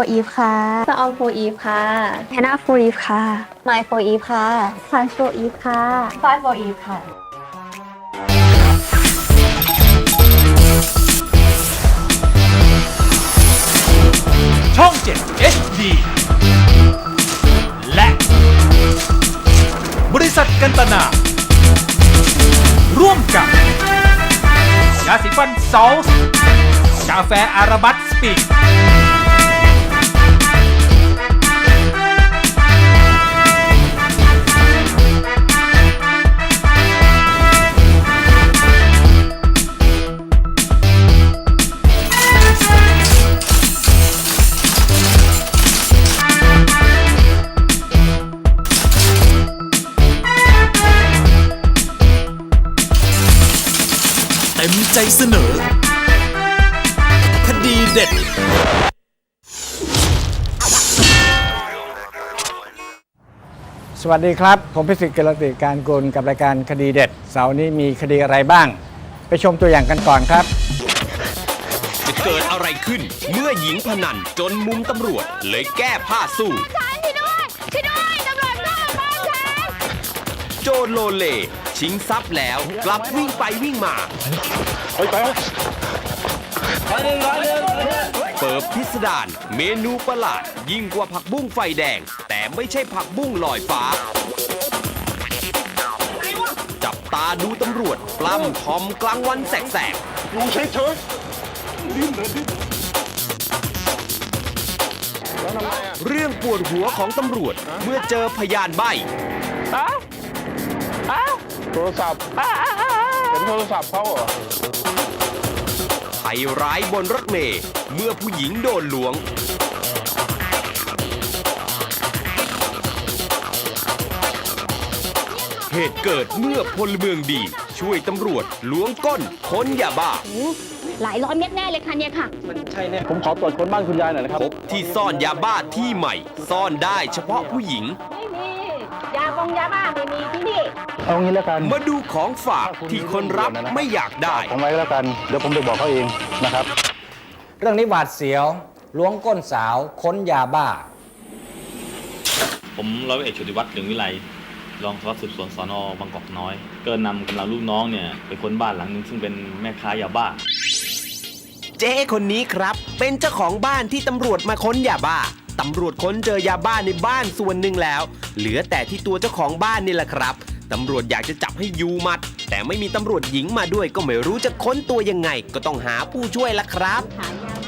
ไอโฟอีฟค่ะสออมโฟอีฟค่ะแฮนาโฟอีฟค่ะไมโฟอีฟค่ะพันโฟอีฟค่ะฟายโฟอีฟค่ะ ช่อง 7 HD และ บริษัทกันตนา ร่วมกับ ยาสีฟันซอลส์กาแฟอาราบัตสปีก วัสดีครับ ผมพิสิทธิ์กิรติการกุลกับรายการคดีเด็ด เสาร์นี้มีคดีอะไรบ้าง ไปชมตัวอย่างกันก่อนครับ จะเกิดอะไรขึ้น เมื่อหญิงพนันจนมุมตำรวจ เลยแก้ผ้าสู้โจรโลเล ชิงทรัพย์แล้วกลับวิ่งไปวิ่งมาเปิบพิสดารเมนูประหลาด ยิ่งกว่าผักบุ้งไฟแดงแต่ ไม่ใช่ผักบุ้งลอยฟ้า จับตาดูตำรวจ ปล้ำทอมกลางวันแสกๆเรื่องปวดหัวของตำรวจเมื่อเจอพยานใบโทรศัพท์เป็นโทรศัพท์เขาเหรอภัยร้ายบนรถเมล์เมื่อผู้หญิงโดนลวง เหตุเกิดเมื่อพลเมืองดี ช่วยตำรวจล้วงก้นค้นยาบ้าหลายร้อยเม็ดแน่เลยค่ะเนี่ยค่ะ ผมขอตรวจค้นบ้านคุณยายหน่อยนะครับ พบที่ซ่อนยาบ้าที่ใหม่ ซ่อนได้เฉพาะผู้หญิง ไม่มี ยาบงยาบ้าไม่มีที่นี่ เอางี้แล้วกันมาดูของฝากที่คนรับไม่อยากได้ ผมไว้แล้วกัน เดี๋ยวผมไปบอกเขาเองนะครับ เรื่องนี้หวาดเสียวล้วงก้นสาวค้นยาบ้า ผมร้อยเอกชุติวัฒน์เหลืองวิไล รองสารวัตรสืบสวนสอนอบางกอกน้อย ก็นำกำลังลูกน้องเนี่ยไปค้นบ้านหลังหนึงซึ่งเป็นแม่ค้ายาบ้า เจ๊คนนี้ครับ เป็นเจ้าของบ้านที่ตำรวจมาค้นยาบ้าตำรวจค้นเจอยาบ้าในบ้านส่วนหนึ่งแล้ว เหลือแต่ที่ตัวเจ้าของบ้านนี่แหละครับตำรวจอยากจะจับให้ยูมัด แต่ไม่มีตำรวจหญิงมาด้วยก็ไม่รู้จะค้นตัวยังไง ก็ต้องหาผู้ช่วยละครับ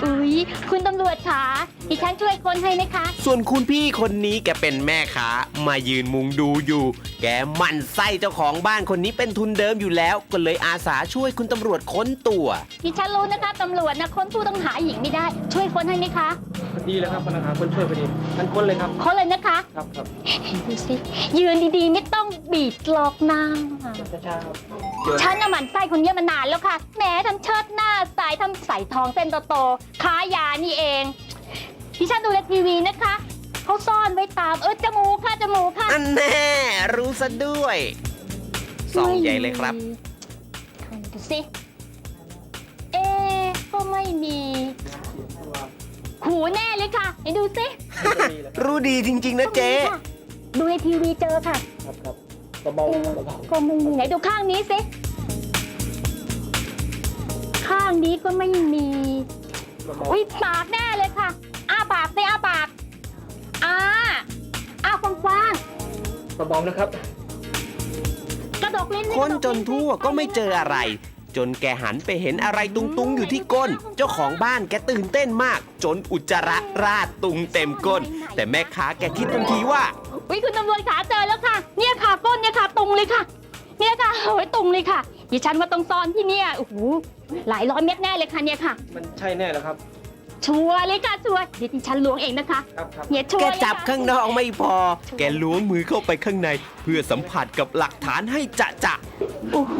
อุ๊ ยคุณตำรวจคะดิฉันช่วยคนให้นะคะ ส่วนคุณพี่คนนี้แกเป็นแม่ค้ามายืนมุงดูอยู่ แกหมั่นไส้เจ้าของบ้านคนนี้เป็นทุนเดิมอยู่แล้ว ก็เลยอาสาช่วยคุณตำรวจค้นตัว ดิฉันรู้นะคะตำรวจนะค้นผู้ต้องหาหญิงไม่ได้ ช่วยคนให้ไหมคะดีแล้วครับพนักงานคนช่วยพอดีท่านค้นเลยครับคนเลยนะคะครับครับดูสิยืนดีๆ ไม่ต้องบีดหลอกหน้าช้าๆครับฉันน่ะหมั่นไส้คนเนี้ยมานานแล้วค่ะแหมทำเชิดหน้าใสทำใส่ทองเส้นโตๆค้ายานี่เองดิฉันดูในทีวีนะคะ เขาซ่อนไว้ตามเออจมูกค่ะจมูกค่ะอันแน่รู้ซะด้วยส่องใหญ่เลยครับดูสิเอ๊ะก็ไม่มีหูแน่เลยค่ะไหนดูสิรู้ดีจริง ๆ นะเจ๊ค่ะดูในทีวีเจอค่ะครับครับเบาเอ๊ะๆเบาก็ไม่มีไหนดูข้างนี้สิข้างนี้ก็ไม่มีอุ้ยปากแน่เลยค่ะอ้าปากสิอ้าปาก เบาๆนะครับ กระดกลิ้นคนจนทั่วก็ไม่เจออะไร จนแกหันไปเห็นอะไรตุงๆอยู่ที่ก้น เจ้าของบ้านแกตื่นเต้นมาก จนอุจจาระราดตุงเต็มก้น แต่แม่ค้าแกคิดทันทีว่า อุ้ยคุณตำรวจขาเจอแล้วค่ะ เนี่ยค่ะก้นเนี่ยค่ะตุงเลยค่ะ เนี่ยค่ะโอ้ยตุงเลยค่ะดิฉันว่าต้องซ่อนที่เนี่ยโอ้โหหลายร้อยเม็ดแน่เลยค่ะเนี่ยค่ะ มันใช่แน่แล้วครับ ชัวร์เลยค่ะชัวร์เดี๋ยวดิฉันล้วงเองนะคะครับครับ เนี่ยชัวแกร์เลยค่ะจับข้างนอกไม่พอ แกล้วงมือเข้าไปข้างใน เพื่อสัมผัสกับหลักฐานให้จะจะโอ้โห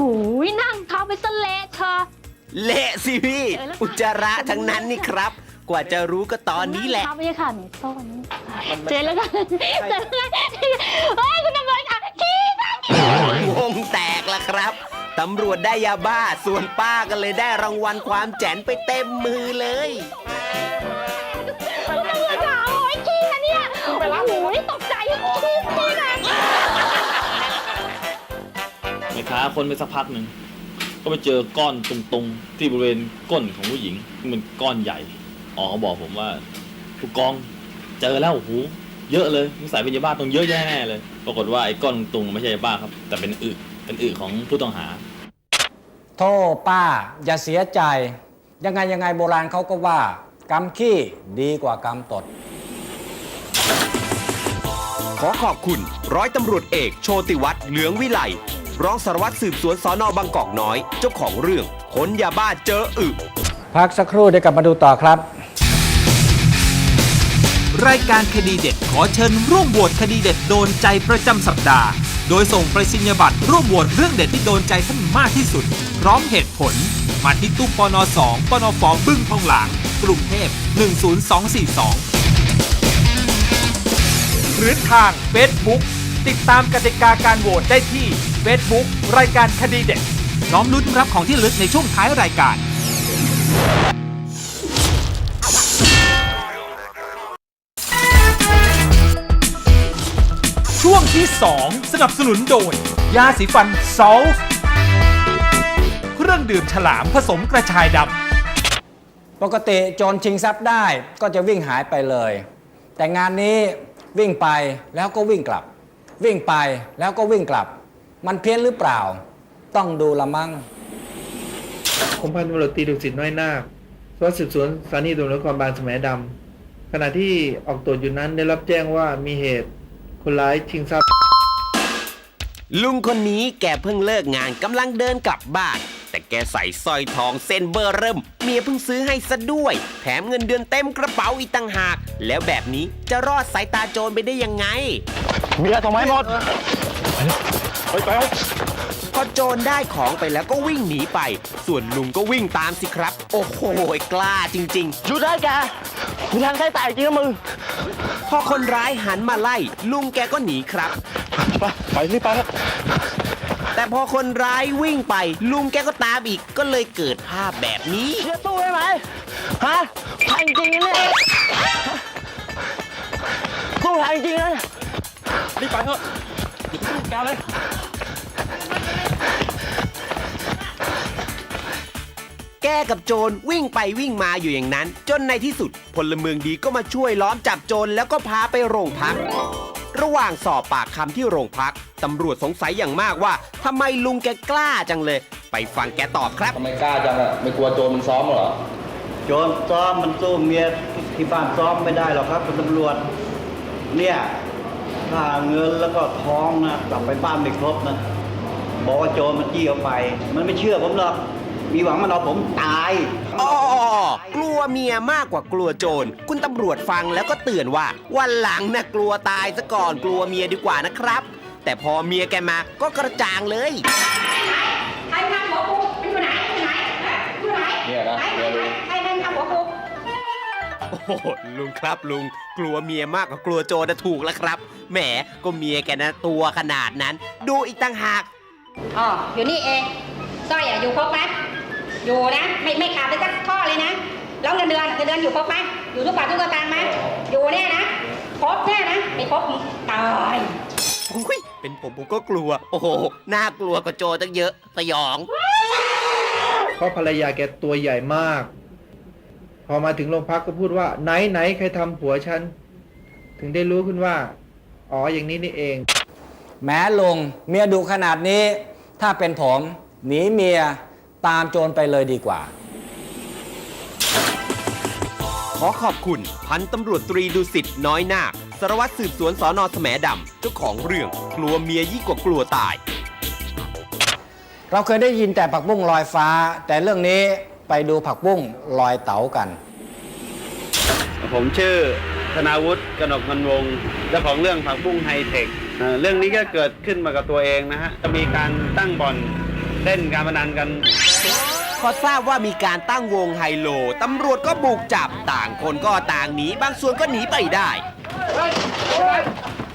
นั่งเท้าไปสะเละเธอเละสิพี่อุจจาระทั้งนั้นนี่ครับ กว่าจะรู้ก็ตอนนี้แหละเท้าไปเลยค่ะเนี่ยซ่อนเจอแล้วค่ะเจอแล้วค่ะเฮ้ยคุณตำรวจค่ะขี้ค่ะวงแตกละครับ ตำรวจได้ยาบ้า ส่วนป้าก็เลยได้รางวัลความแจ๋นไปเต็มมือเลย เนี่ยโอ้ยตกใจขี้ขี้นะแม่ค้าคนไปสักพักหนึ่งก็ไปเจอก้อนตรงๆ ที่บริเวณก้นของผู้หญิงมันก้อนใหญ่อ๋อเขาบอกผมว่าผู้กองเจอแล้วโอ้โหเยอะเลยสงสัยเป็นยาบ้าตรงเยอะแน่ๆเลย ปรากฏว่าไอ้ก้อนตรงๆไม่ใช่ยาบ้าครับ แต่เป็นอึเป็นอึของผู้ต้องหา โทษป้า อย่าเสียใจ ยังไงยังไงโบราณเขาก็ว่า กรรมขี้ดีกว่ากรรมตด ขอขอบคุณ ร้อยตำรวจเอกโชติวัฒน์เหลืองวิไลรองสารวัตรสืบสวนสอนอบางกอกน้อย เจ้าของเรื่องค้นยาบ้าเจออึ พักสักครู่เดี๋ยวกลับมาดูต่อครับ รายการคดีเด็ดขอเชิญร่วมโหวตคดีเด็ดโดนใจประจำสัปดาห์ โดยส่งไปรษณียบัตรร่วมโหวตเรื่องเด็ดที่โดนใจท่านมากที่สุด พร้อมเหตุผล มาที่ตู้ปน2ปนฟบึ้งทองหลางกรุงเทพ10242ห รือทาง Facebook ติดตามกติกาการโหวตได้ที่ Facebook รายการคดีเด็ดน้อมลุ้นรับของที่ระลึกในช่วงท้ายรายการช่วงที่ 2 สนับสนุนโดย ยาสีฟันซอลเครื่องดื่มฉลามผสมกระชายดำปกติโจรชิงทรัพย์ได้ก็จะวิ่งหายไปเลย แต่งานนี้ วิ่งไปแล้วก็วิ่งกลับ วิ่งไปแล้วก็วิ่งกลับ มันเพี้ยนหรือเปล่า ต้องดูละมั้งผมพันตำรวจตรีดุสิตน้อยนาคสารวัสดิ์สืบสวนสถานีตำรวจนครบาลสมัยดำขณะที่ออกตรวจอยู่นั้นได้รับแจ้งว่ามีเหตุคนร้ายชิงทรัพย์ ลุงคนนี้แกเพิ่งเลิกงานกำลังเดินกลับบ้าน แต่แกใส่สร้อยทองเส้นเบอร์เริ่ม เมียเพิ่งซื้อให้ซะด้วย แถมเงินเดือนเต็มกระเป๋าอีกต่างหาก แล้วแบบนี้จะรอดสายตาโจรไปได้ยังไง เมียทำไมหมดไปไปพอโจรได้ของไปแล้วก็วิ่งหนีไป ส่วนลุงก็วิ่งตามสิครับ โอ้โหกล้าจริงหยุดได้แกกูทางใช้ตายจริงนะมึงๆพอคนร้ายหันมาไล่ ลุงแกก็หนีครับ ไป ไปรีบไปครับ แต่พอคนร้ายวิ่งไป ลุงแกก็ตามอีกก็เลยเกิดภาพแบบนี้ เชื่อตู้ได้ไหมฮะทางจริงนะเนี่ยตู้ทางจริงนะรีบไปเถอะอย่าไปยุ่งแกเลยแกกับโจรวิ่งไปวิ่งมาอยู่อย่างนั้น จนในที่สุดพลเมืองดีก็มาช่วยล้อมจับโจรแล้วก็พาไปโรงพัก ระหว่างสอบปากคำที่โรงพักตำรวจสงสัยอย่างมากว่าทำไมลุงแกกล้าจังเลย ไปฟังแกตอบครับทำไมกล้าจังอะไม่กลัวโจรมันซ้อมเหรอโจรซ้อมมันสู้เมียที่บ้านซ้อมไม่ได้หรอกครับคุณตำรวจ เนี่ยค่าเงินแล้วก็ท้องนะกลับไปบ้านไม่ครบนะบอกว่าโจรมันจี้เอาไป มันไม่เชื่อผมหรอกมีหวังมันเอาผมตาย อ๋อกลัวเมียมากกว่ากลัวโจร คุณตำรวจฟังแล้วก็เตือนว่า วันหลังนะ่ะกลัวตายซะก่อนกลัวเมียดีกว่านะครับ แต่พอเมียแกมาก็กระจ่างเลย ใครทำหัวกูมันอยู่ไหนอยู่ไหนอยู่ไหนเนี่ยนะเมียลุงใครทำหัวกู โอ้โหลุงครับลุงกลัวเมียมากกว่ากลัวโจรนะถูกแล้วครับ แหมก็เมียแกนะตัวขนาดนั้น ดูอีกต่างหาก อ๋อ อยู่นี่เองสร้อยอะอยู่ครบไหม อยู่นะไม่ไม่ขาดไปสักข้อเลยนะแล้วเงินเดือนเงินเดือนอยู่ครบไหมอยู่ทุกบาททุกสตางค์ไหมอยู่แน่นะครบแน่นะไม่ครบตายอุ้ยเป็นผมผมก็กลัว โอ้โหน่ากลัวกว่าโจรตั้งเยอะสยองเพราะภรรยาแกตัวใหญ่มาก พอมาถึงโรงพักก็พูดว่า ไหนไหนใครทำผัวฉัน ถึงได้รู้ขึ้นว่า อ๋ออย่างนี้นี่เอง แม้ลุงเมียดุขนาดนี้ ถ้าเป็นผมหนีเมีย ตามโจรไปเลยดีกว่า ขอขอบคุณ พันตำรวจตรีดุสิตน้อยนาคสารวัตรสืบสวนสอนอแสมดำเจ้าของเรื่องกลัวเมียยิ่งกว่ากลัวตาย เราเคยได้ยินแต่ผักบุ้งลอยฟ้า แต่เรื่องนี้ไปดูผักบุ้งลอยเต๋ากัน ผมชื่อธนาวุฒิกนกมันวงศ์เจ้าของเรื่องผักบุ้งไฮเทคเอ่อเรื่องนี้ก็เกิดขึ้นมากับตัวเองนะฮะ จะมีการตั้งบ่อนเล่นการพนันกัน พอทราบว่ามีการตั้งวงไฮโล ตำรวจก็บุกจับต่างคนก็ต่างหนี บางส่วนก็หนีไปได้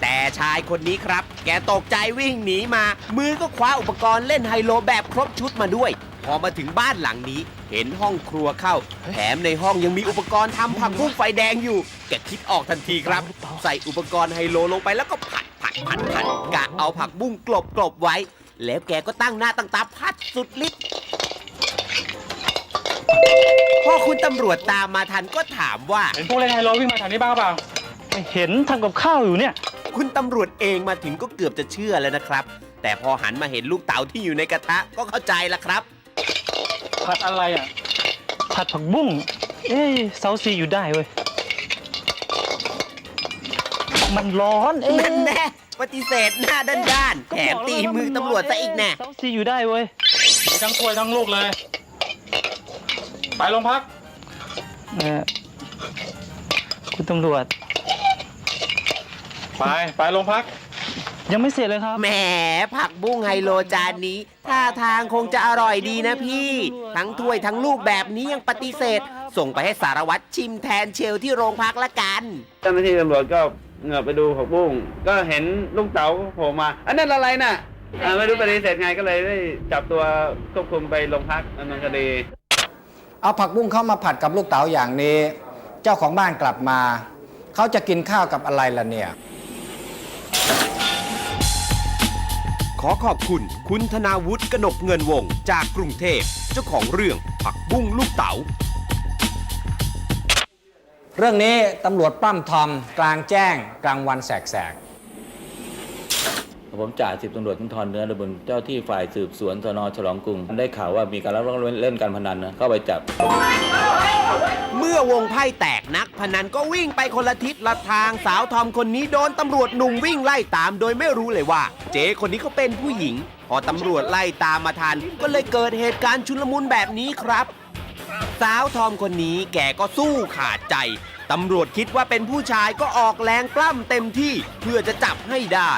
แต่ชายคนนี้ครับ แกตกใจวิ่งหนีมา มือก็คว้าอุปกรณ์เล่นไฮโลแบบครบชุดมาด้วย พอมาถึงบ้านหลังนี้ เห็นห้องครัวเข้า แถมในห้องยังมีอุปกรณ์ทำผักบุ้งไฟแดงอยู่ แกคิดออกทันทีครับ ใส่อุปกรณ์ไฮโลลงไปแล้วก็ผัดผัดผัดผัดกะเอาผักบุ้งกลบกลบไว้ แล้วแกก็ตั้งหน้าตั้งตาพัดสุดฤทธิ์ พอคุณตำรวจตามมาทันก็ถามว่า เห็นพวกเล่นไฮโลวิ่งมาแถวนี้บ้างเปล่าไม่เห็นทำกับข้าวอยู่เนี่ย คุณตำรวจเองมาถึงก็เกือบจะเชื่อแล้วนะครับ แต่พอหันมาเห็นลูกเต๋าที่อยู่ในกระทะก็เข้าใจละครับ ผัดอะไรอะ ผัดผักบุ้ง เอ้ยเซาซีอยู่ได้เว้ย มันร้อน เอ้ยนั่นแน่ปฏิเสธหน้าด้านๆแถมตีมือตำรวจซะอีกแน่ เซาซีอยู่ได้เว้ยมีทั้งถ้วยทั้งลูกเลย ไปโรงพัก เออคุณตำรวจ ไป ไปโรงพัก ยังไม่เสร็จเลยครับ แหมผักบุ้งไฮโลจานนี้ท่าทางคงจะอร่อยดีนะพี่ ทั้งถ้วยทั้งลูกแบบนี้ยังปฏิเสธ ส่งไปให้สารวัตรชิมแทนเชลที่โรงพักละกัน เจ้าหน้าที่ตำรวจก็เหงือบไปดูผักบุ้งก็เห็นลูกเต๋าโผล่มา อันนั้นอะไรน่ะอ่าไม่รู้ปฏิเสธไงก็เลยได้จับตัวควบคุมไปโรงพักดำเนินคดี เอาผักบุ้งเข้ามาผัดกับลูกเต๋าอย่างนี้ เจ้าของบ้านกลับมา เขาจะกินข้าวกับอะไรล่ะเนี่ย ขอขอบคุณคุณธนาวุฒิกนกเงินวงศ์จากกรุงเทพเจ้าของเรื่องผักบุ้งลูกเต๋า เรื่องนี้ตำรวจปล้ำทอมกลางแจ้งกลางวันแสก ผมจ่าสิบตำรวจทุนทรเนื้อระบุญเจ้าที่ฝ่ายสืบสวนสนฉลองกรุง ได้ข่าวว่ามีการรับเล่นการพนันนะเข้าไปจับ เมื่อวงไพ่แตกนักพนันก็วิ่งไปคนละทิศละทางสาวทอมคนนี้โดนตำรวจหนุ่มวิ่งไล่ตามโดยไม่รู้เลยว่า เจ๊คนนี้เขาเป็นผู้หญิง พอตำรวจไล่ตามมาทัน ก็เลยเกิดเหตุการณ์ชุลมุนแบบนี้ครับ สาวทอมคนนี้แกก็สู้ขาดใจตำรวจคิดว่าเป็นผู้ชายก็ออกแรงปล้ำเต็มที่เพื่อจะจับให้ได้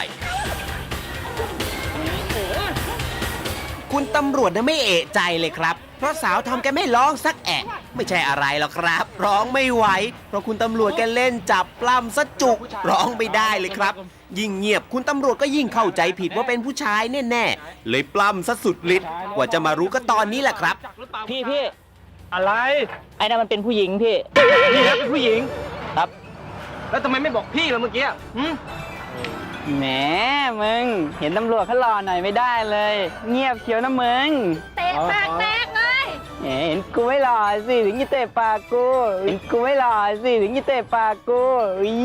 คุณตำรวจน่ะไม่เอะใจเลยครับ เพราะสาวทอมแกไม่ร้องสักแอะ ไม่ใช่อะไรหรอกครับ ร้องไม่ไหว เพราะคุณตำรวจแกเล่นจับปล้ำซะจุก ร้องไม่ได้เลยครับ ยิ่งเงียบคุณตำรวจก็ยิ่งเข้าใจผิดว่าเป็นผู้ชายแน่ๆ เลยปล้ำซะสุดฤทธิ์กว่าจะมารู้ก็ตอนนี้แหละครับ พี่พี่อะไร ไอ้นั่นมันเป็นผู้หญิงพี่พี่นะเป็นผู้หญิง ครับ แล้วทำไมไม่บอกพี่ล่ะเมื่อกี้หืม แหมมึง เห็นตำรวจเขาหล่อหน่อยไม่ได้เลย เงียบเขียวนะมึงเตะปากแตกเลยแหมเห็นกูไม่หล่อสิถึงจะเตะปากกูเห็นกูไม่หล่อสิถึงจะเตะปากกูอี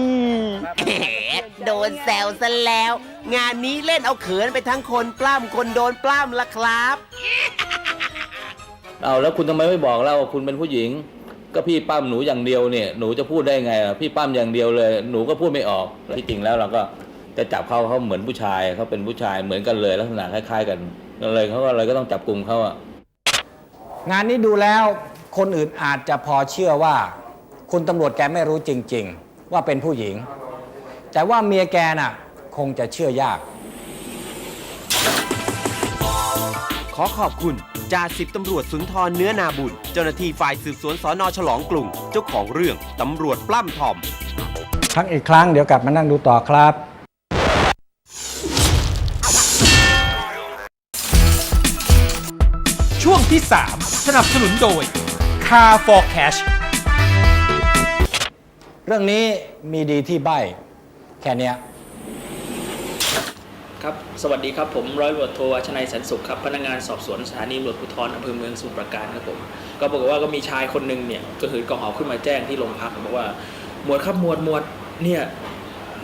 แหมโดนแซวซะแล้ว งานนี้เล่นเอาเขินไปทั้งคนปล้ำคนโดนปล้ำละครับ เอาแล้วคุณทำไมไม่บอกเล่าว่าคุณเป็นผู้หญิง ก็พี่ปั้มหนูอย่างเดียวเนี่ยหนูจะพูดได้ไงอะพี่ปั้มอย่างเดียวเลย หนูก็พูดไม่ออกที่จริงแล้วเราก็ จะจับเขาเขาเหมือนผู้ชายเขาเป็นผู้ชายเหมือนกันเลยลักษณะคล้าย ๆ กันก็เลยเขาก็เลยก็ต้องจับกลุ่มเขาอะๆงานนี้ดูแล้วคนอื่นอาจจะพอเชื่อว่า คุณตำรวจแกไม่รู้จริง ๆ ว่าเป็นผู้หญิง แต่ว่าเมียแกน่ะ คงจะเชื่อยาก ขอขอบคุณจ่าสิบตำรวจสุนทรเนื้อนาบุญ เจ้าหน้าที่ฝ่ายสืบสวนสอนอฉลองกรุงเจ้าของเรื่องตำรวจปล้ำทอม พักอีกครั้งเดี๋ยวกลับมานั่งดูต่อครับ ช่วงที่ 3 สนับสนุนโดย Car for Cash เรื่องนี้มีดีที่ใบแค่เนี้ย ครับ สวัสดีครับ ผมร้อยตำรวจโทวัชนัยแสนสุขครับ พนักงานสอบสวนสถานีตำรวจภูธรอำเภอเมืองสมุทรปราการครับผม ก็บอกฏว่าก็มีชายคนหนึ่งเนี่ย ก็คือกระหอบขึ้นมาแจ้งที่โรงพักบอกว่า หมวดครับหมวดหมวด เนี่ย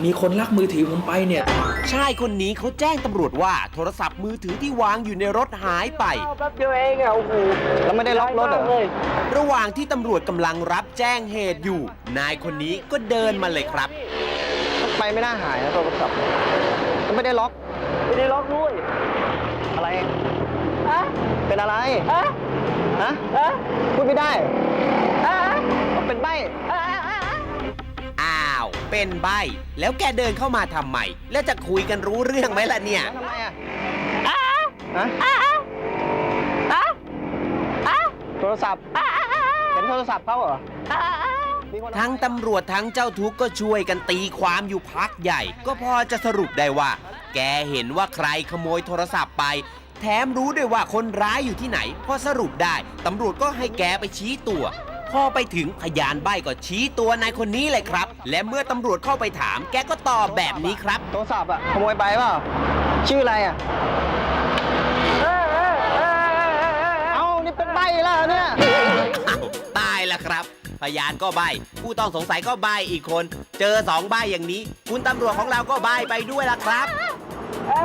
มีคนลักมือถือผมไปเนี่ย ชายคนนี้เขาแจ้งตำรวจว่าโทรศัพท์มือถือที่วางอยู่ในรถหายไป แป๊บเดียวเองอะโอ้โหแล้วไม่ได้ล็อกรถเหรอระหว่างที่ตำรวจกำลังรับแจ้งเหตุอยู่ นายคนนี้ก็เดินมาเลยครับ ไปไม่น่าหายนะโทรศัพท์ไม่ได้ล็อก ไม่ได้ล็อกด้วยอะไรเป็นอะไรฮะพูดไม่ได้เป็นใบอ้าว เป็นใบ แล้วแกเดินเข้ามาทำไม แล้วจะคุยกันรู้เรื่องไหมล่ะเนี่ย ทำไมอะฮะโทรศัพท์เห็นโทรศัพท์เขาเหรอทั้งตำรวจทั้งเจ้าทุกข์ก็ช่วยกันตีความอยู่พักใหญ่ ก็พอจะสรุปได้ว่า แกเห็นว่าใครขโมยโทรศัพท์ไป แถมรู้ด้วยว่าคนร้ายอยู่ที่ไหน พอสรุปได้ตำรวจก็ให้แกไปชี้ตัว พอไปถึงพยานใบ้ก็ชี้ตัวนายคนนี้เลยครับ และเมื่อตำรวจเข้าไปถาม แกก็ตอบแบบนี้ครับ โทรศัพท์อะขโมยไปเปล่าชื่ออะไรอะเอานี่เป็นใบแล้วเนี่ยอ้าวตายแล้วครับ พยานก็ใบ ผู้ต้องสงสัยก็ใบอีกคน เจอสองใบอย่างนี้ คุณตำรวจของเราก็ใบไปด้วยล่ะครับอ๋อ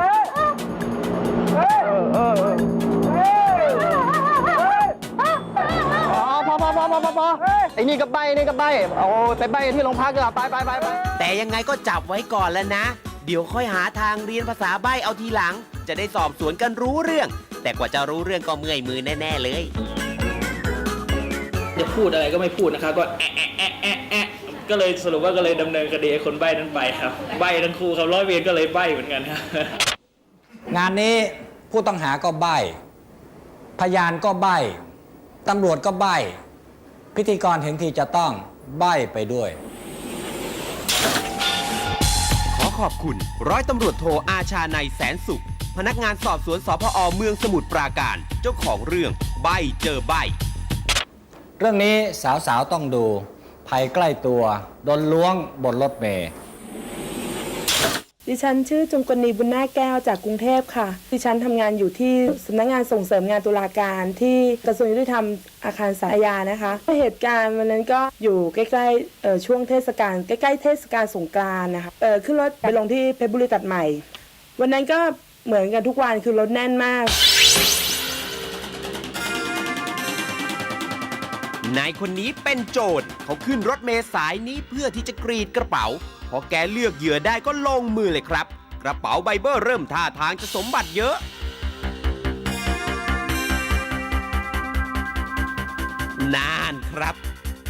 พอพอพอพอพอพอไอ้นี่ก็ใบนี่ก็ใบโอ้ไปใบที่โรงพักกันไปไปไปไปแต่ยังไงก็จับไว้ก่อนแล้วนะ เดี๋ยวค่อยหาทางเรียนภาษาใบเอาทีหลัง จะได้สอบสวนกันรู้เรื่อง แต่กว่าจะรู้เรื่องก็เมื่อยมือแน่ ๆ เลยจะพูดอะไรก็ไม่พูดนะครับก็แอะแอะแอะแอะแอะก็เลยสรุปว่าก็เลยดำเนินคดีไอ้คนใบ้นั้นไปครับ ใบ้ทั้งคู่ครับร้อยเวรก็เลยใบ้เหมือนกันครับงานนี้ผู้ต้องหาก็ใบ้ พยานก็ใบ้ตำรวจก็ใบ้ พิธีกรเห็นทีจะต้องใบ้ไปด้วย ขอขอบคุณ ร้อยตำรวจโทอาชาในยแสนสุข พนักงานสอบสวนสพอเมืองสมุทรปราการ เจ้าของเรื่องใบเจอใบเรื่องนี้สาวๆต้องดูภัยใกล้ตัวโดนล้วงบนรถเมย์ ดิฉันชื่อจงกนีบุญนาคแก้วจากกรุงเทพค่ะ ดิฉันทำงานอยู่ที่สำนักงานส่งเสริมงานตุลาการที่กระทรวงยุติธรรมอาคารสายานะคะ เหตุการณ์วันนั้นก็อยู่ใกล้ๆช่วงเทศกาลใกล้ๆเทศกาลสงกรานต์นะคะขึ้นรถไปลงที่เพชรบุรีตัดใหม่ วันนั้นก็เหมือนกันทุกวันคือรถแน่นมากนายคนนี้เป็นโจรเขาขึ้นรถเมล์สายนี้เพื่อที่จะกรีดกระเป๋า พอแกเลือกเหยื่อได้ก็ลงมือเลยครับ กระเป๋าไบเบอร์เริ่มท่าทางจะสมบัติเยอะ นานครับ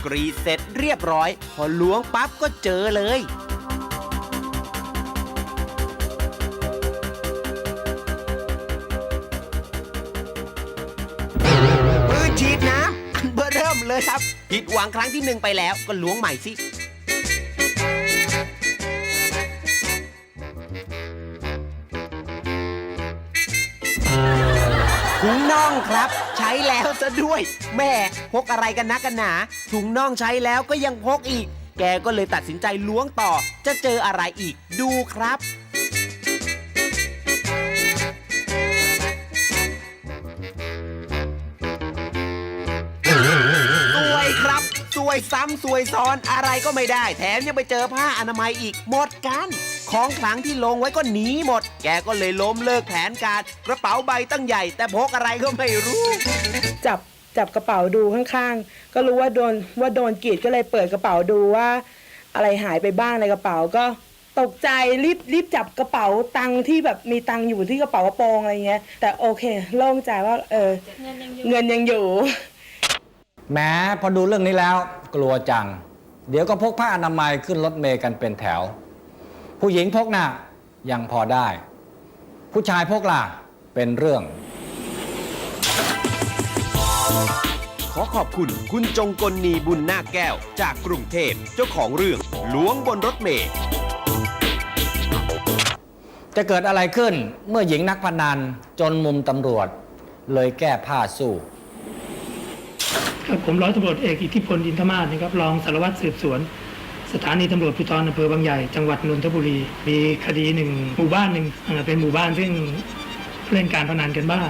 กรีเสร็จเรียบร้อย พอล้วงปั๊บก็เจอเลย ปืนฉีดน้ำอันเบอร์เริ่มเลยครับ ผิดหวังครั้งที่หนึ่งไปแล้วก็ล้วงใหม่สิ ถุงน่องครับ ใช้แล้วซะด้วยแม่พกอะไรกันนักกันหนา ถุงน่องใช้แล้วก็ยังพกอีก แกก็เลยตัดสินใจล้วงต่อ จะเจออะไรอีกดูครับ สวยครับ สวยซ้ำสวยซ้อนอะไรก็ไม่ได้ แถมยังไปเจอผ้าอนามัยอีกหมดกัน ของขลังที่ลงไว้ก็หนีหมด แกก็เลยล้มเลิกแผนการ กระเป๋าใบตั้งใหญ่ แต่พกอะไรก็ไม่รู้ จับจับกระเป๋าดูข้างๆ ก็รู้ว่าโดนว่าโดนกรีดก็เลยเปิดกระเป๋าดูว่า อะไรหายไปบ้างในกระเป๋าก็ตกใจรีบรีบจับกระเป๋าตังค์ที่แบบมีตังค์อยู่ที่กระเป๋ากระโปรงอะไรเงี้ย แต่โอเคโล่งใจว่าเออเงินยังอยู่ แม้พอดูเรื่องนี้แล้ว กลัวจัง เดี๋ยวก็พกผ้าอนามัยขึ้นรถเมย์กันเป็นแถว ผู้หญิงพกน่ะยังพอได้ ผู้ชายพกล่ะเป็นเรื่อง ขอขอบคุณคุณจงกลนีบุญนาคแก้ว จากกรุงเทพเจ้าของเรื่องล้วงบนรถเมล์จะเกิดอะไรขึ้นเมื่อหญิงนักพนันจนมุมตำรวจ เลยแก้ผ้าสู้ครับผมร้อยตำรวจเอกอิทธิพลอินทมาศนะครับรองสารวัตรสืบสวน สถานีตำรวจภูธรอำเภอบางใหญ่ จังหวัดนนทบุรี มีคดีหนึ่งหมู่บ้านหนึ่งเอ่อเป็นหมู่บ้านซึ่งเล่นการพนันกันบ้าง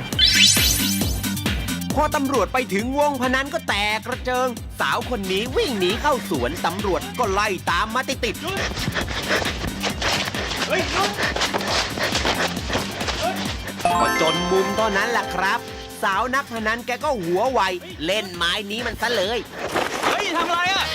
พอตำรวจไปถึงวงพนันก็แตกกระเจิง สาวคนนี้วิ่งหนีเข้าสวนตำรวจก็ไล่ตามมาติดๆพอจนมุมเท่านั้นแหละครับ สาวนักพนันแกก็หัวไว เล่นไม้นี้มันซะเลย เฮ้ยทำอะไรอะ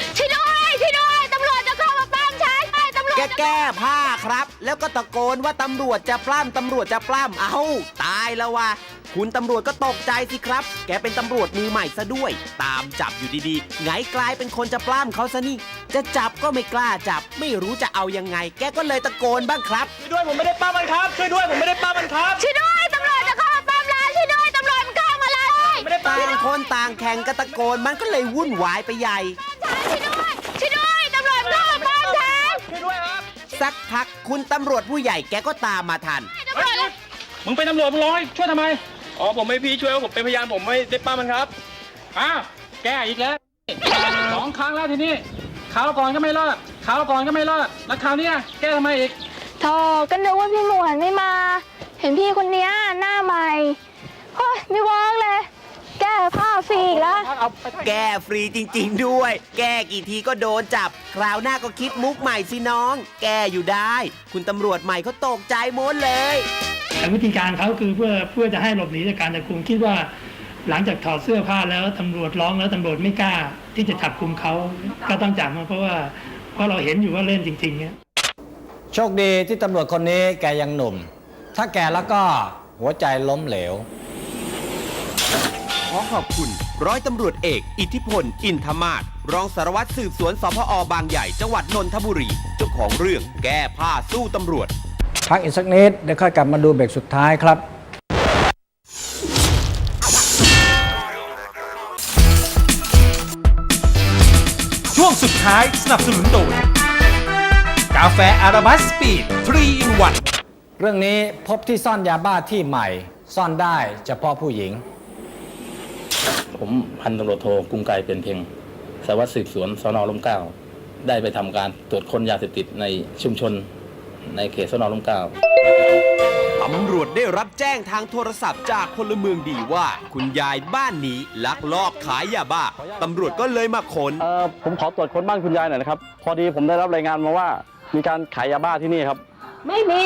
กแก้ผ้าครับ แล้วก็ตะโกนว่าตำรวจจะปล้ำตำรวจจะปล้ำเอ้า ตายแล้วว่ะคุณตำรวจก็ตกใจสิครับ แกเป็นตำรวจมือใหม่ซะด้วย ตามจับอยู่ดีๆ ไงกลายเป็นคนจะปล้ำเขาซะนี่ จะจับก็ไม่กล้าจับ ไม่รู้จะเอายังไง แกก็เลยตะโกนบ้างครับ ช่วยด้วยผมไม่ได้ป้ามันครับ ช่วยด้วยผมไม่ได้ป้ามันครับ ช่วยด้วยตำรวจจะเข้ามาปล้ำแล้วช่วยด้วยตำรวจมันเข้ามาแล้วไม่ได้ป้าต่างคนต่างแข่งกระตะโกนมันก็เลยวุ่นวายไปใหญ่ ช่วยด้วยช่วยด้วย สักพักคุณตำรวจผู้ใหญ่แกก็ตามมาทันมึงเป็นตำรวจมึงร้อยช่วยทำไมอ๋อผมไม่พี่ช่วยผมเป็นพยานผมไม่ได้ป้ามันครับ อ้าวแกอีกแล้วสองครั้งแล้วทีนี้คราวก่อนก็ไม่รอดคราวก่อนก็ไม่รอดแล้วคราวเนี้ยแกทำไมอีกโธ่ก็นึกว่าพี่หมวนไม่มา เห็นพี่คนเนี้ยหน้าใหม่โอ้ยไม่เวิร์กเลย แก้ผ้าฟรีอีกแล้วแก้ฟรีจริงๆด้วย แก้กี่ทีก็โดนจับ คราวหน้าก็คิดมุกใหม่สิน้อง แก้อยู่ได้ คุณตำรวจใหม่เขาตกใจหมดเลย แต่วิธีการเขาคือเพื่อเพื่อจะให้หลบหนีจากการจับกุมคิดว่าหลังจากถอดเสื้อผ้าแล้วตำรวจร้องแล้วตำรวจไม่กล้า ที่จะจับกุมเขาก็ต้องจับมาเพราะว่าเพราะเราเห็นอยู่ว่าเล่นจริงๆเนี่ย โชคดีที่ตำรวจคนนี้แกยังหนุ่ม ถ้าแกแล้วก็หัวใจล้มเหลวข อขอบคุณ ร้อยตำรวจเอก อิทธิพล อินทมาศรองสารวัตรสืบสวนสพอบางใหญ่ จังหวัดนนทบุรี เจ้าของเรื่องแก้ผ้าสู้ตำรวจ พักอีกสักนิดเดี๋ยวค่อยกลับมาดูเบรกสุดท้ายครับ ช่วงสุดท้ายสนับสนุนโดยกาแฟอาราบัสสปีด3 in 1เรื่องนี้พบที่ซ่อนยาบ้าที่ใหม่ ซ่อนได้เฉพาะผู้หญิง ผมพันตำรวจโทกรุงไกรเป็นเพ็งสารวัตรสืบสวนสนร่มเกล้าได้ไปทำการตรวจค้นยาเสพติดในชุมชน ในเขตสนร่มเกล้าตำรวจได้รับแจ้งทางโทรศัพท์จากพลเมืองดีว่า คุณยายบ้านนี้ลักลอบขายยาบ้าตำรวจก็เลยมาขนเออผมขอตรวจค้นบ้านคุณยายหน่อยนะครับ พอดีผมได้รับรายงานมาว่า มีการขายยาบ้าที่นี่ครับ ไม่มี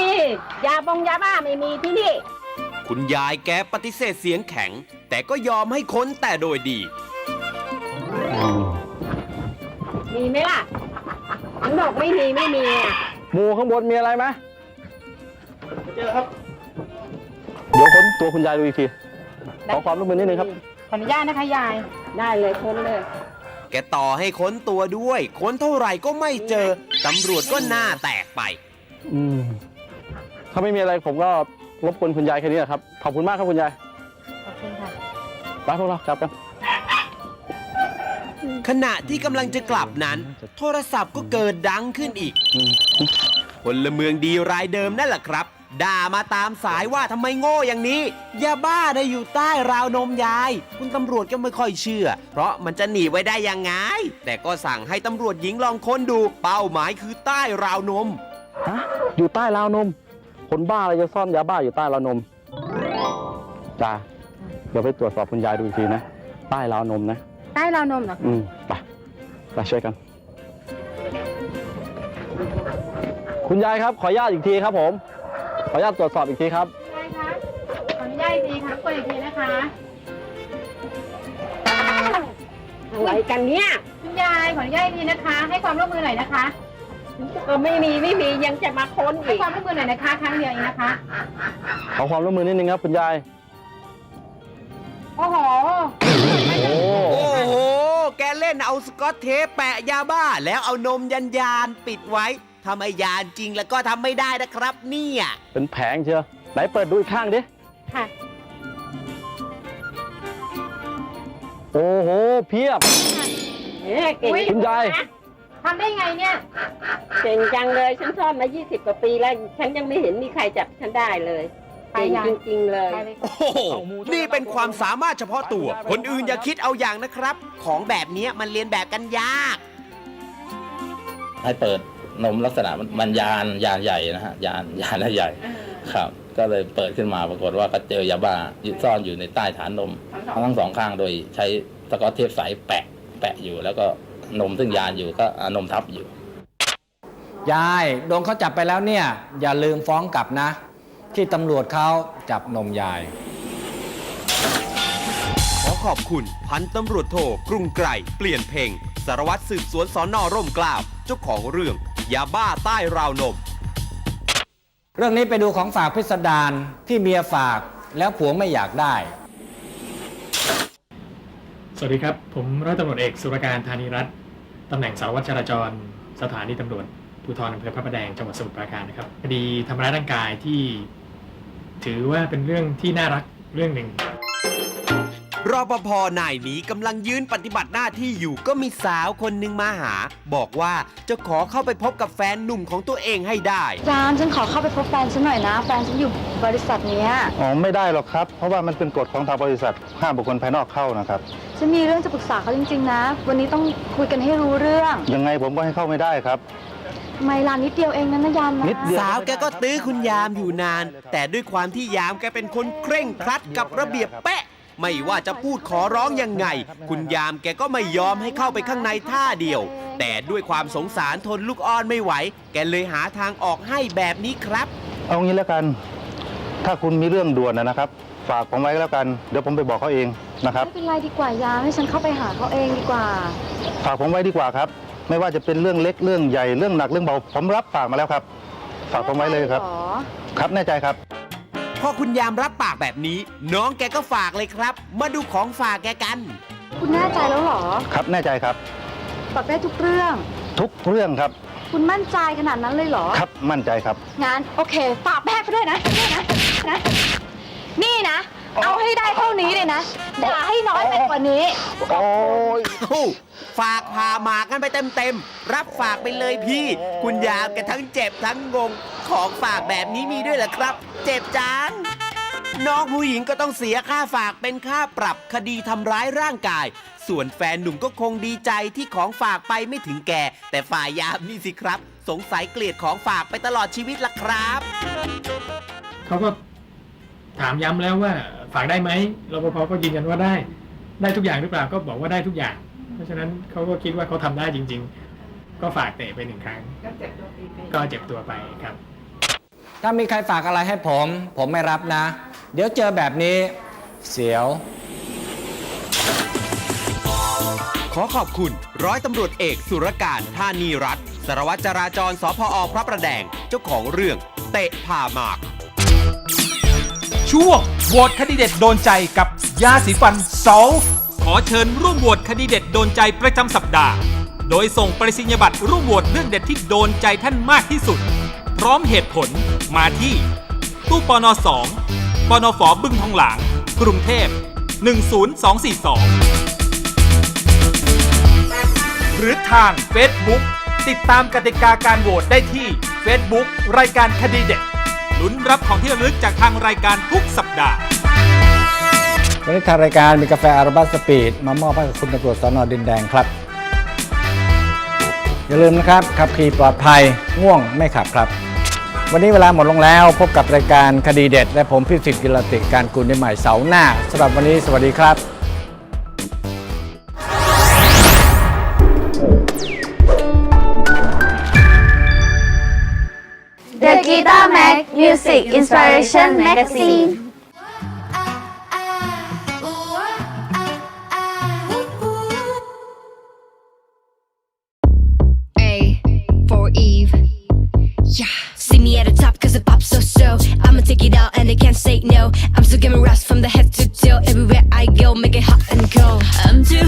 ยาบงยาบ้าไม่มีที่นี่ คุณยายแกปฏิเสธเสียงแข็ง แต่ก็ยอมให้ค้นแต่โดยดี มีไหมล่ะฉันบอกไม่มีไม่มีอะหมูข้างบนมีอะไรไหมเจอครับ เดี๋ยวค้นตัวคุณยายดูอีกที ขอความร่วมมือนิดนึงครับ ขออนุญาตนะคะยาย ได้เลยคนเลย แกต่อให้ค้นตัวด้วย ค้นเท่าไหร่ก็ไม่เจอ ตำรวจก็หน้าแตกไป อืม ถ้าไม่มีอะไรผมก็ รบกวนคุณยายแค่นี้แหละครับ ขอบคุณมากครับคุณยาย ขอบคุณค่ะ ไปพวกเรากลับกัน ขณะที่กำลังจะกลับนั้น โทรศัพท์ก็เกิดดังขึ้นอีก พลเมืองดีรายเดิมนั่นแหละครับ ด่ามาตามสายว่าทำไมโง่อย่างนี้ ยาบ้าได้อยู่ใต้ราวนมยาย คุณตำรวจก็ไม่ค่อยเชื่อ เพราะมันจะหนีไว้ได้ยังไง แต่ก็สั่งให้ตำรวจหญิงลองค้นดู เป้าหมายคือใต้ราวนม ฮะ อยู่ใต้ราวนม คนบ้าอะไรจะซ่อนยาบ้าอยู่ใต้ราวนมจ้าเดี๋ยวไปตรวจสอบคุณยายดูอีกทีนะ ใต้ราวนมนะ ใต้ราวนมเหรออืมไปไปช่วยกัน คุณยายครับ ขออนุญาตอีกทีครับผม ขออนุญาตตรวจสอบอีกทีครับยายคะขออนุญาตอีกทีครับกดอีกทีนะคะอะไรกันเนี่ย คุณยายขออนุญาตอีกทีนะคะ ให้ความร่วมมือหน่อยนะคะ ก็ไม่มีไม่มียังจะมาค้นอีกให้ความร่วมมือหน่อยนะคะครั้งเดียวเองนะคะ ขอความร่วมมือนิดนึงครับคุณยาย โอ้โห โอ้โอ้โห แกเล่นเอาสกอตเทปแปะยาบ้า แล้วเอานมยันยานปิดไว้ทำไมยานจริงแล้วก็ทำไม่ได้นะครับ เนี่ย เป็นแผงเชียวไหนเปิดดูอีกข้างดิ ค่ะ โอ้โห เพียบคุณยาย ทำได้ไงเนี่ย เก่งจังเลย ฉันซ่อนมา 20 กว่าปีแล้ว ฉันยังไม่เห็นมีใครจับฉันได้เลยไปเก่งยังจริง ๆ เลย โอ้โห นี่เป็นความสามารถเฉพาะตัว คนอื่นอย่าคิดเอาอย่างนะครับ ของแบบเนี้ยมันเรียนแบบกันยาก ให้เปิดนมลักษณะมันมันยานยานใหญ่นะฮะยานยานใหญ่ครับ ก็เลยเปิดขึ้นมาปรากฏว่าก็เจอยาบ้าซ่อนอยู่ในใต้ฐานนมทั้งสองข้างโดยใช้สกอตเทปใสแปะแปะอยู่แล้วก็ นมซึ่งยานอยู่ก็เอานมทับอยู่ ยายโดนเขาจับไปแล้วเนี่ย อย่าลืมฟ้องกลับนะ ที่ตำรวจเขาจับนมยาย ขอขอบคุณพันตำรวจโทกรุงไกรเปลี่ยนเพลงสารวัตรสืบสวนสอนอร่มเกล้าวเจ้าของเรื่องยาบ้าใต้ราวนม เรื่องนี้ไปดูของฝากพิสดารที่เมียฝากแล้วผัวไม่อยากได้ สวัสดีครับ ผมร้อยตำรวจเอกสุรการธานีรัตน์ตำแหน่งสารวัตรจราจร สถานีตำรวจภูธรอำเภอพระประแดงจังหวัดสมุทรปราการนะครับคดีทำร้ายร่างกายที่ ถือว่าเป็นเรื่องที่น่ารักเรื่องหนึ่ง รอปภนายนี้กำลังยืนปฏิบัติหน้าที่อยู่ก็มีสาวคนหนึ่งมาหา บอกว่าจะขอเข้าไปพบกับแฟนหนุ่มของตัวเองให้ได้ จานฉันขอเข้าไปพบแฟนฉันหน่อยนะ แฟนฉันอยู่บริษัทเนี้ยอ๋อไม่ได้หรอกครับ เพราะว่ามันเป็นกฎของทางบริษัทห้ามบุคคลภายนอกเข้านะครับ ฉันมีเรื่องจะปรึกษาเขาจริงๆนะ วันนี้ต้องคุยกันให้รู้เรื่องยังไงผมก็ให้เข้าไม่ได้ครับ ทำไมลานนิดเดียวเองนะนะยามนะนิดเดียว สาวแกก็ตื้อคุณยามอยู่นาน แต่ด้วยความที่ยามแกเป็นคนเคร่งครัดกับระเบียบเป๊ะ ไม่ว่าจะพูดขอร้องยังไง คุณยามแกก็ไม่ยอมให้เข้าไปข้างในท่าเดียว แต่ด้วยความสงสารทนลูกอ้อนไม่ไหว แกเลยหาทางออกให้แบบนี้ครับ เอางี้แล้วกัน ถ้าคุณมีเรื่องด่วนนะนะครับ ฝากผมไว้แล้วกัน เดี๋ยวผมไปบอกเขาเองนะครับ ไม่เป็นไรดีกว่ายามให้ฉันเข้าไปหาเขาเองดีกว่า ฝากผมไว้ดีกว่าครับ ไม่ว่าจะเป็นเรื่องเล็กเรื่องใหญ่เรื่องหนักเรื่องเบา ผมรับฝากมาแล้วครับ ฝากผมไว้เลยครับหรอครับแน่ใจครับ พอคุณยามรับปากแบบนี้ น้องแกก็ฝากเลยครับ มาดูของฝากแกกัน คุณแน่ใจแล้วเหรอครับแน่ใจครับฝากได้ทุกเรื่อง ทุกเรื่องครับ คุณมั่นใจขนาดนั้นเลยเหรอ ครับมั่นใจครับ งานโอเคฝากแม่ไปด้วยนะนี่นะนะนี่นะ เอาให้ได้เท่านี้เลยนะอย่าให้น้อยไปกว่านี้ โอ้ยฝากพาหมากันไปเต็มๆ รับฝากไปเลยพี่ คุณยามแกทั้งเจ็บทั้งงง ของฝากแบบนี้มีด้วยเหรอครับ เจ็บจัง น้องผู้หญิงก็ต้องเสียค่าฝากเป็นค่าปรับคดีทำร้ายร่างกาย ส่วนแฟนหนุ่มก็คงดีใจที่ของฝากไปไม่ถึงแก่ แต่ฝ่ายยามนี่สิครับ สงสัยเกลียดของฝากไปตลอดชีวิตละครับ เขาก็ถามย้ำแล้วว่าฝากได้ไหมรปภก็ยืนยันว่าได้ ได้ทุกอย่างหรือเปล่าก็บอกว่าได้ทุกอย่าง เพราะฉะนั้นเขาก็คิดว่าเขาทำได้จริง ๆ ก็ฝากเตะไปหนึ่งครั้ง ก็เจ็บตัวไปครับ ถ้ามีใครฝากอะไรให้ผม ผมไม่รับนะ เดี๋ยวเจอแบบนี้ เสียว ขอขอบคุณ ร้อยตำรวจเอกสุรการธานีรัตน์สารวัตรจราจรสพอพระประแดง เจ้าของเรื่องเตะผ่าหมาก ช่วงโหวตคดีเด็ดโดนใจกับยาสีฟันโซลขอเชิญร่วมโหวตคดีเด็ดโดนใจประจำสัปดาห์ โดยส่งปริศนียบัตรร่วมโหวตเรื่องเด็ดที่โดนใจท่านมากที่สุด พร้อมเหตุผล มาที่ ตู้ปนอ2ปนฝบึ้งทองหลาง กรุงเทพ 10242 หรือทาง Facebook ติดตามกติกาการโหวตได้ที่ Facebook รายการคดีเด็ดลุ้นรับของที่ระลึกจากทางรายการทุกสัปดาห์ วันนี้ทางรายการมีกาแฟอาราบัสสปีดมามอบให้กับคุณตำรวจสอนอดินแดงครับ อย่าลืมนะครับ ขับขี่ปลอดภัยง่วงไม่ขับครับ วันนี้เวลาหมดลงแล้ว พบกับรายการคดีเด็ด และผมพิสิทธิ์กิรติการกุลในใหม่เสาร์หน้าสำหรับวันนี้สวัสดีครับ The Guitar Mag Music Inspiration Magazine and they can't say no. I'm still giving raps from the head to toe. Everywhere I go, make it hot and cold. I'm too